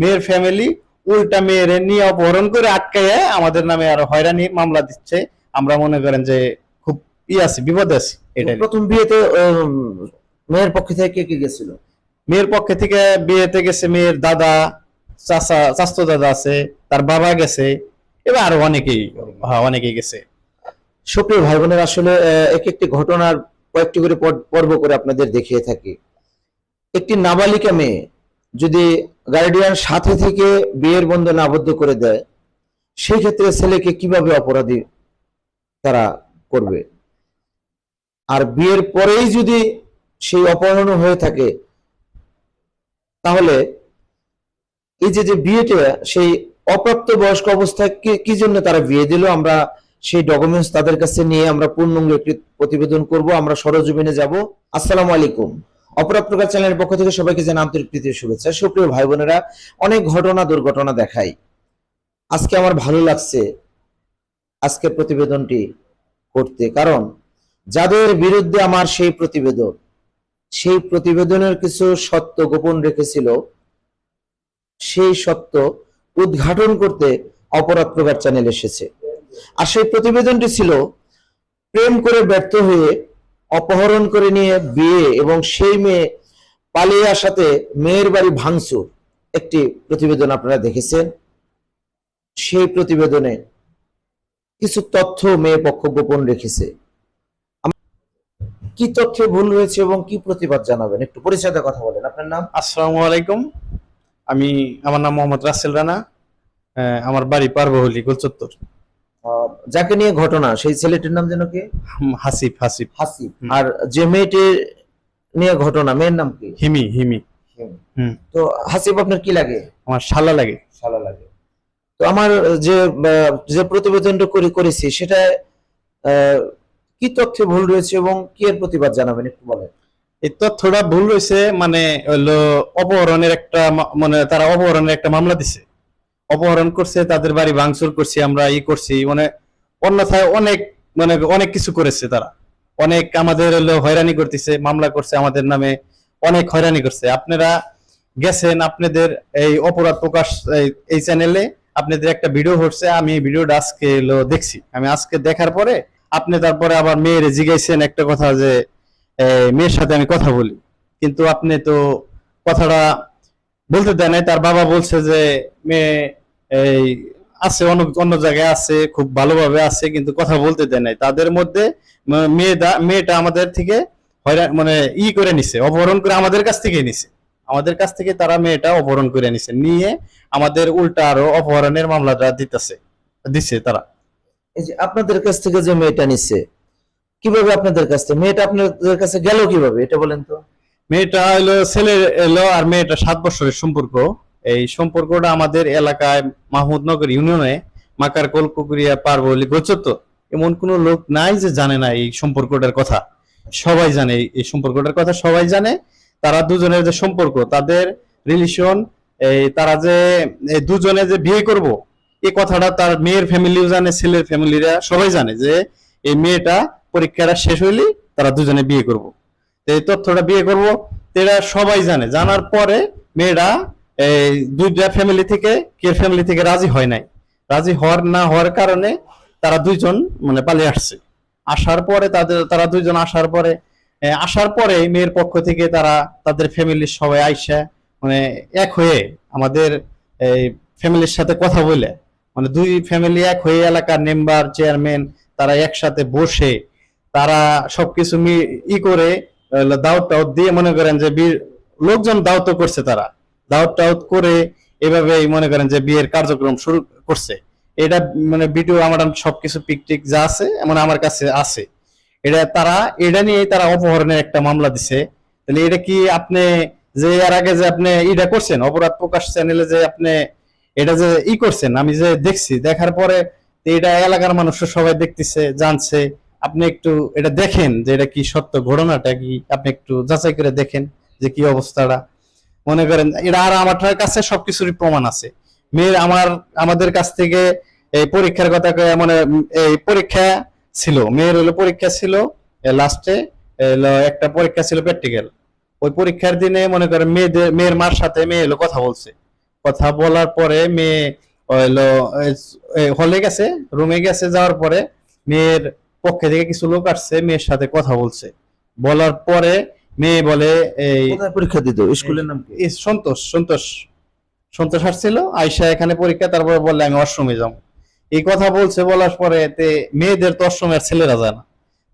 মেয়ের ফ্যামিলি উল্টা মেয়ের নিয়ে অপহরণ করে আটকায় আমাদের নামে আরও হয়রানি মামলা দিচ্ছে। আমরা মনে করেন যে খুব ই আছে বিপদে আছি এটা প্রথম বিয়েতে মেয়ের পক্ষ থেকে কে কে গেছিল? মেয়ের পক্ষে থেকে বিয়েতে গেছে মেয়ের দাদা চাচা চাস্তো দাদা আছে তার বাবা গেছে এবার আরও অনেকেই হ্যাঁ অনেকেই গেছে। সুপ্রিয় ভাই বোনের আসলে এক একটি ঘটনার কয়েকটি করে পর- পর্ব করে আপনাদের দেখিয়ে থাকি। একটি নাবালিকা মেয়ে যদি গার্ডিয়ান সাথে থেকে বিয়ের বন্ধনে আবদ্ধ করে দেয় সেই ক্ষেত্রে ছেলেকে কীভাবে অপরাধী তারা করবে? আর বিয়ের পরেই যদি সেই অপহরণ হয়ে থাকে, তাহলে এই যে যে বিয়েটা, সেই অপ্রাপ্ত বয়স্ক অবস্থায় কি জন্য তারা বিয়ে দিল? আমরা সেই ডকুমেন্টস তাদের কাছে নিয়ে আমরা পূর্ণাঙ্গ একটি প্রতিবেদন করব, আমরা সরজমিনে যাব। আসসালামু আলাইকুম। অপরাধ প্রকাশ চ্যানেলের পক্ষ থেকে সবাইকে জানাই আন্তরিক প্রীতির শুভেচ্ছা। সুপ্রিয় ভাই বোনেরা অনেক ঘটনা, দুর্ঘটনা দেখাই। আজকে আমার ভালো লাগছে আজকে প্রতিবেদনটি করতে। কারণ যাদের বিরুদ্ধে আমার সেই প্রতিবেদন, সেই প্রতিবেদনের কিছু সত্য গোপন রেখেছিল, সেই সত্য উদ্ঘাটন করতে অপরাধ প্রকার চ্যানেল এসেছে। আর সেই প্রতিবেদনটি ছিল প্রেম করে ব্যর্থ হয়ে অপহরণ করে নিয়ে বিয়ে এবং সেই মেয়ে পালিয়ে আসাতে মেয়ের বাড়ি ভাঙচুর একটি প্রতিবেদন আপনারা দেখেছেন। সেই প্রতিবেদনে কিছু তথ্য মেয়ে পক্ষ গোপন রেখেছে। কি তথ্যে ভুল রয়েছে এবং কি প্রতিবাদ জানাবেন? একটু পরিচয়টা কথা বলেন। আপনার নাম? আসসালামু আলাইকুম। আমি, আমার নাম মোহাম্মদ রাসেল রানা। আমার বাড়ি পার্বহলি, গোলচত্বর। যাকে নিয়ে ঘটনা সেই ছেলেটির নাম যেন কি? হুম, হাসিফ হাসিফ। আর যে মেয়েটির নিয়ে ঘটনা মেয়ের নাম কি? হিমি হিমি। তো হাসিব আপনার কি লাগে? আমার শালা লাগে। শালা লাগে। তো আমার যে যে প্রতিবেদনটা করি করেছি সেটা আহ, কি তথ্যে ভুল রয়েছে এবং কি এর প্রতিবাদ জানাবেন একটু বলেন? এই তথ্যটা ভুল রয়েছে মানে হলো অপহরণের একটা মানে তারা অপহরণের একটা মামলা দিছে। অপহরণ করছে, তাদের বাড়ি ভাঙচুর করছি, আমরা ই করছি মানে অন্যথায় অনেক মানে অনেক কিছু করেছে তারা। অনেক আমাদের হলো হয়রানি করতেছে, মামলা করছে আমাদের নামে, অনেক হয়রানি করছে। আপনারা গেছেন আপনাদের এই অপরাধ প্রকাশ এই- চ্যানেলে আপনাদের একটা ভিডিও হচ্ছে, আমি এই ভিডিওটা আজকে হলো দেখছি। আমি আজকে দেখার পরে, আপনি তারপরে আবার মেয়ের জিজ্ঞাসেন একটা কথা যে মেয়ের সাথে আমি কথা বলি। কিন্তু আপনি তো কথাটা বলতে দেয় নাই, তার বাবা বলছে যে, মেয়ে এই আছে অন্য অন্য জায়গায় আছে খুব ভালোভাবে আছে কিন্তু কথা বলতে দেয় নাই। তাদের মধ্যে মেয়েটা মেয়েটা আমাদের থেকে হয়রান মানে ই করে নিছে অপহরণ করে আমাদের কাছ থেকে নিছে। আমাদের কাছ থেকে তারা মেয়েটা অপহরণ করে নিছে। নিয়ে আমাদের উল্টা আরও অপহরণের মামলাটা দিতেছে দিছে তারা। এই যে আপনাদের কাছ থেকে যে মেয়েটা নিচ্ছে কীভাবে আপনাদের কাছ থেকে মেয়েটা আপনাদের কাছে গেল কীভাবে এটা বলেন তো। মেয়েটা হলো ছেলে এলো আর মেয়েটা সাত বছরের সম্পর্ক। এই সম্পর্কটা আমাদের এলাকায় মাহমুদনগর ইউনিয়নে মাকার কলপুকুরিয়া পারবলি গোচত এমন কোনো লোক নাই যে জানে না এই সম্পর্কটার কথা। সবাই জানে এই- এই সম্পর্কটার কথা সবাই জানে। তারা দুজনের যে সম্পর্ক, তাদের রিলেশন এই তারা যে দুজনে যে বিয়ে করব এই কথাটা তার মেয়ের ফ্যামিলিও জানে, ছেলের ফ্যামিলিরা সবাই জানে যে এই মেয়েটা পরীক্ষাটা শেষ হইলে তারা দুজনে বিয়ে করব। তো এই তথ্যটা বিয়ে করব এরা সবাই জানে। জানার পরে মেয়েরা এই দুইটা ফ্যামিলি থেকে কে ফ্যামিলি থেকে রাজি হয় নাই। রাজি হওয়ার না হওয়ার কারণে তারা দুইজন মানে পালিয়ে আসছে। আসার পরে তাদের, তারা দুইজন আসার পরে আসার পরে মেয়ের পক্ষ থেকে তারা তাদের ফ্যামিলির সবাই আইসা মানে এক হয়ে আমাদের এই ফ্যামিলির সাথে কথা বলে। মানে দুই ফ্যামিলি এক হয়ে এলাকার মেম্বার চেয়ারম্যান তারা একসাথে বসে তারা সবকিছু ই করে দাওয়াত টাউত দিয়ে মনে করেন যে লোকজন দাওয়াত করছে তারা। দাওয়াত টাউত করে এভাবেই মনে করেন যে বিয়ের কার্যক্রম শুরু করছে। এটা মানে ভিডিও আমার সবকিছু পিকটিক যা আছে, এমন আমার কাছে আছে। এটা তারা, এটা নিয়ে তারা অপহরণের একটা মামলা দিছে। তাহলে এটা কি আপনি যে এর আগে যে আপনি ইটা করছেন, অপরাধ প্রকাশ চ্যানেলে যে আপনি এটা যে ই করছেন, আমি যে দেখছি, দেখার পরে এটা এলাকার মানুষ সবাই দেখতেছে, জানছে। আপনি একটু এটা দেখেন যে এটা কি সত্য ঘটনাটা কি? আপনি একটু যাচাই করে দেখেন যে কি অবস্থাটা। মনে করেন এটা আর আমার কাছে সবকিছুরই প্রমাণ আছে। মেয়ের আমার, আমাদের কাছ থেকে এই পরীক্ষার কথা মানে এই পরীক্ষা ছিল, মেয়ের হলো পরীক্ষা ছিল লাস্টে একটা পরীক্ষা ছিল প্র্যাকটিক্যাল ওই পরীক্ষার দিনে মনে করেন মেয়েদের, মেয়ের মার সাথে মেয়ে হলো কথা বলছে। কথা বলার পরে মেয়ে হলো হলে গেছে রুমে গেছে, যাওয়ার পরে মেয়ের পক্ষে থেকে কিছু লোক আসছে, মেয়ের সাথে কথা বলছে। বলার পরে মেয়ে বলে এই পরীক্ষা দিত? স্কুলের নাম কি? সন্তোষ সন্তোষ সন্তোষ আসছিল আয়সা এখানে পরীক্ষা তারপরে বললে আমি অষ্টমে যাব। এই কথা বলছে বলার পরে তে মেয়েদের তো অষ্টমের ছেলেরা যায় না।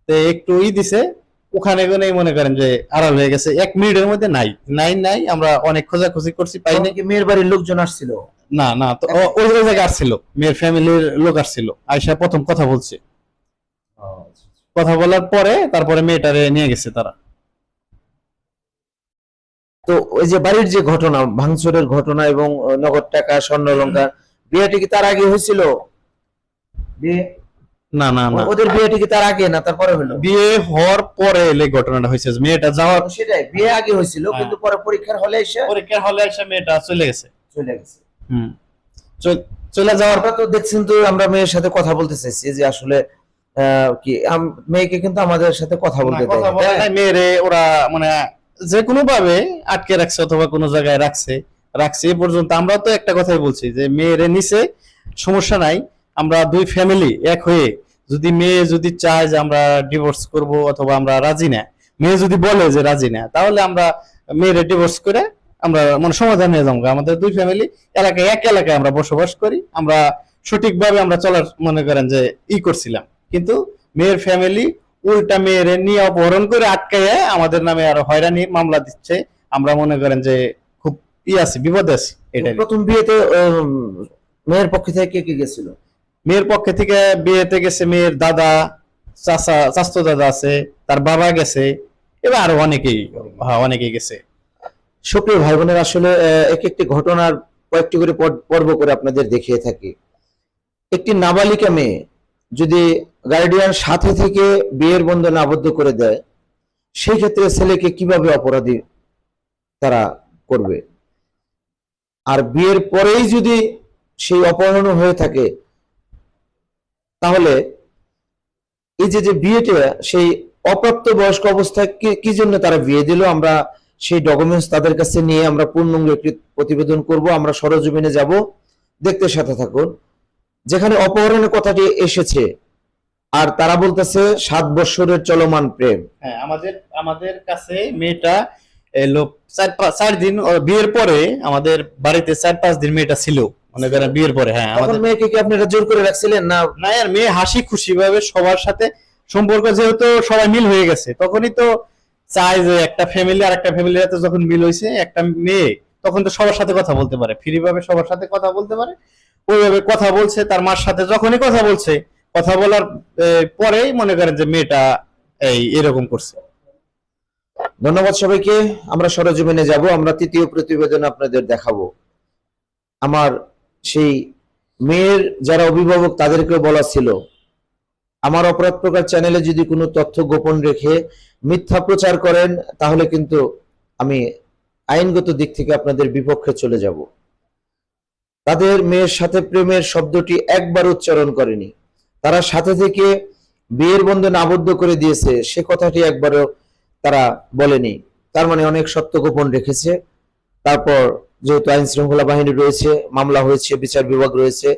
তে একটু ই দিছে ওখানে গেলেই মনে করেন যে আড়াল হয়ে গেছে। এক মিনিটের মধ্যে নাই নাই নাই আমরা অনেক খোঁজাখুঁজি করছি পাই নাই মেয়ের বাড়ির লোকজন আসছিল? না না তো ওই ওই জায়গায় আসছিল মেয়ের ফ্যামিলির লোক আসছিল। আয়সা প্রথম কথা বলছে। কথা বলার পরে তারপরে মেয়েটারে নিয়ে গেছে তারা। তো ওই যে বাড়ির যে ঘটনা ভাঙচুরের ঘটনা এবং নগদ টাকা স্বর্ণ অলংকার বিয়েটি কি তার আগে হয়েছিল? না না না। ওদের বিয়েটি কি তার আগে না তারপরে হলো? বিয়ে হওয়ার পরে এই ঘটনাটা হয়েছে। মেয়েটা যাওয়ার সেটাই বিয়ে আগে হয়েছিল হ্যাঁ। কিন্তু পরে পরীক্ষার হলে এসে পরীক্ষার হলে এসে মেয়েটা চলে গেছে। চলে গেছে। হুম। চলে যাওয়ার আমরা তো দেখছেন তো আমরা মেয়ের সাথে কথা বলতে চাইছি যে আসলে আহ, কি মেয়েকে কিন্তু আমাদের সাথে কথা বলতে দেয় বলে। মেয়েরে ওরা মানে যে কোনো ভাবে আটকে রাখছে অথবা কোনো জায়গায় রাখছে রাখছে, এ পর্যন্ত আমরা তো একটা কথাই বলছি যে মেয়েরে নিচে সমস্যা নাই, আমরা দুই ফ্যামিলি এক হয়ে যদি মেয়ে যদি চায় যে আমরা ডিভোর্স করব অথবা আমরা রাজি না, মেয়ে যদি বলে যে রাজি না, তাহলে আমরা মেয়েরে ডিভোর্স করে আমরা মানে সমাধান হয়ে যাব। আমাদের দুই ফ্যামিলি এলাকায় এক এলাকায় আমরা বসবাস করি, আমরা সঠিকভাবে আমরা চলার মনে করেন যে ই করছিলাম। কিন্তু মেয়ের ফ্যামিলি উল্টা মেয়েরে নিয়ে অপহরণ করে আটকাইয়ে আমাদের নামে আরও হয়রানি মামলা দিচ্ছে। আমরা মনে করেন যে খুব ই আছে বিপদে আছি এটাই। প্রথম বিয়েতে মেয়ের পক্ষ থেকে কে কে গেছিল? মেয়ের পক্ষে থেকে বিয়েতে গেছে মেয়ের দাদা চাচা চাস্তো দাদা আছে তার বাবা গেছে এবার আরও অনেকেই হ্যাঁ অনেকেই গেছে। সুপ্রিয় ভাই বোনের আসলে এক একটি ঘটনার কয়েকটি করে পর্ব করে আপনাদের দেখিয়ে থাকি। একটি নাবালিকা মেয়ে যদি গার্ডিয়ান সাথে থেকে বিয়ের বন্ধনে আবদ্ধ করে দেয় সেই ক্ষেত্রে ছেলেকে কীভাবে অপরাধী তারা করবে? আর বিয়ের পরেই যদি সেই অপহরণ হয়ে থাকে, তাহলে এই যে যে বিয়েটা, সেই অপ্রাপ্ত বয়স্ক অবস্থায় কি জন্য তারা বিয়ে দিল? আমরা সেই ডকুমেন্টস তাদের কাছে নিয়ে আমরা পূর্ণাঙ্গ একটি প্রতিবেদন করব, আমরা সরজমিনে যাব। দেখতে সাথে থাকুন। যেখানে অপহরণের কথাটি এসেছে। আর তারা বলতেছে সাত বছরের চলমান প্রেম। হ্যাঁ আমাদের আমাদের কাছে মেয়েটা এলো চার পাঁচ চার দিন বিয়ের পরে আমাদের বাড়িতে চার পাঁচ দিন মেয়েটা ছিল। মনে করেন বিয়ের পরে হ্যাঁ আমাদের মেয়েকে কি আপনারা জোর করে রাখছিলেন না? না আর মেয়ে হাসি খুশি ভাবে সবার সাথে সম্পর্ক যেহেতু সবাই মিল হয়ে গেছে তখনই তো চায় যে একটা ফ্যামিলি আর একটা ফ্যামিলির সাথে যখন মিল হয়েছে একটা মেয়ে তখন তো সবার সাথে কথা বলতে পারে। ফ্রি ভাবে সবার সাথে কথা বলতে পারে। ওইভাবে কথা বলছে, তার মার সাথে যখনই কথা বলছে, কথা বলার পরেই মনে করেন যে মেয়েটা এই এরকম করছে। ধন্যবাদ সবাইকে, আমরা সরজমিনে যাব, আমরা তৃতীয় প্রতিবেদন আপনাদের দেখাবো। আমার সেই মেয়ের যারা অভিভাবক তাদেরকে বলা ছিল, আমার অপরাধ প্রকার চ্যানেলে যদি কোনো তথ্য গোপন রেখে মিথ্যা প্রচার করেন, তাহলে কিন্তু আমি আইনগত দিক থেকে আপনাদের বিপক্ষে চলে যাব। তাদের মেয়ের সাথে প্রেমের শব্দটি একবার উচ্চারণ করেনি। তারা সাথে থেকে বিয়ের বন্ধনে আবদ্ধ করে দিয়েছে। সে কথাটি একবারও তারা বলেনি। তার মানে অনেক সত্য গোপন রেখেছে। তারপর যেহেতু আইন শৃঙ্খলা বাহিনী রয়েছে, মামলা হয়েছে, বিচার বিভাগ রয়েছে,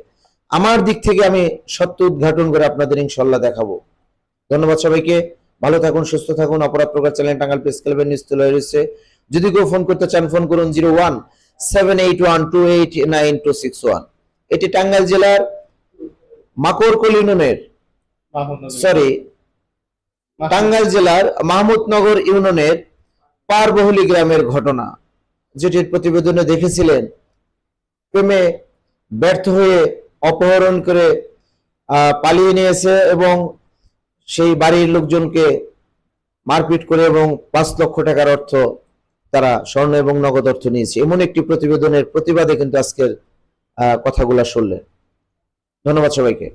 আমার দিক থেকে আমি সত্য উদ্ঘাটন করে আপনাদের ইনশাল্লাহ দেখাবো। ধন্যবাদ সবাইকে। ভালো থাকুন, সুস্থ থাকুন। অপরাধ প্রকার চ্যানেল টাঙ্গাল প্রেস ক্লাবের তুলে রয়েছে। যদি কেউ ফোন করতে চান, ফোন করুন zero one seven eight one two eight nine two six one এটি টাঙ্গাইল জেলার মাকড়কল ইউনিয়নের সরি টাঙ্গাইল জেলার মাহমুদনগর ইউনিয়নের পারবহুলি গ্রামের ঘটনা যেটির প্রতিবেদনে দেখেছিলেন। প্রেমে ব্যর্থ হয়ে অপহরণ করে আহ, পালিয়ে নিয়েছে এবং সেই বাড়ির লোকজনকে মারপিট করে এবং পাঁচ লক্ষ টাকার অর্থ তারা স্বর্ণ এবং নগদ অর্থ নিয়েছে। এমন একটি প্রতিবেদনের প্রতিবাদে কিন্তু আজকের কথাগুলা শুনলেন। ধন্যবাদ সবাইকে।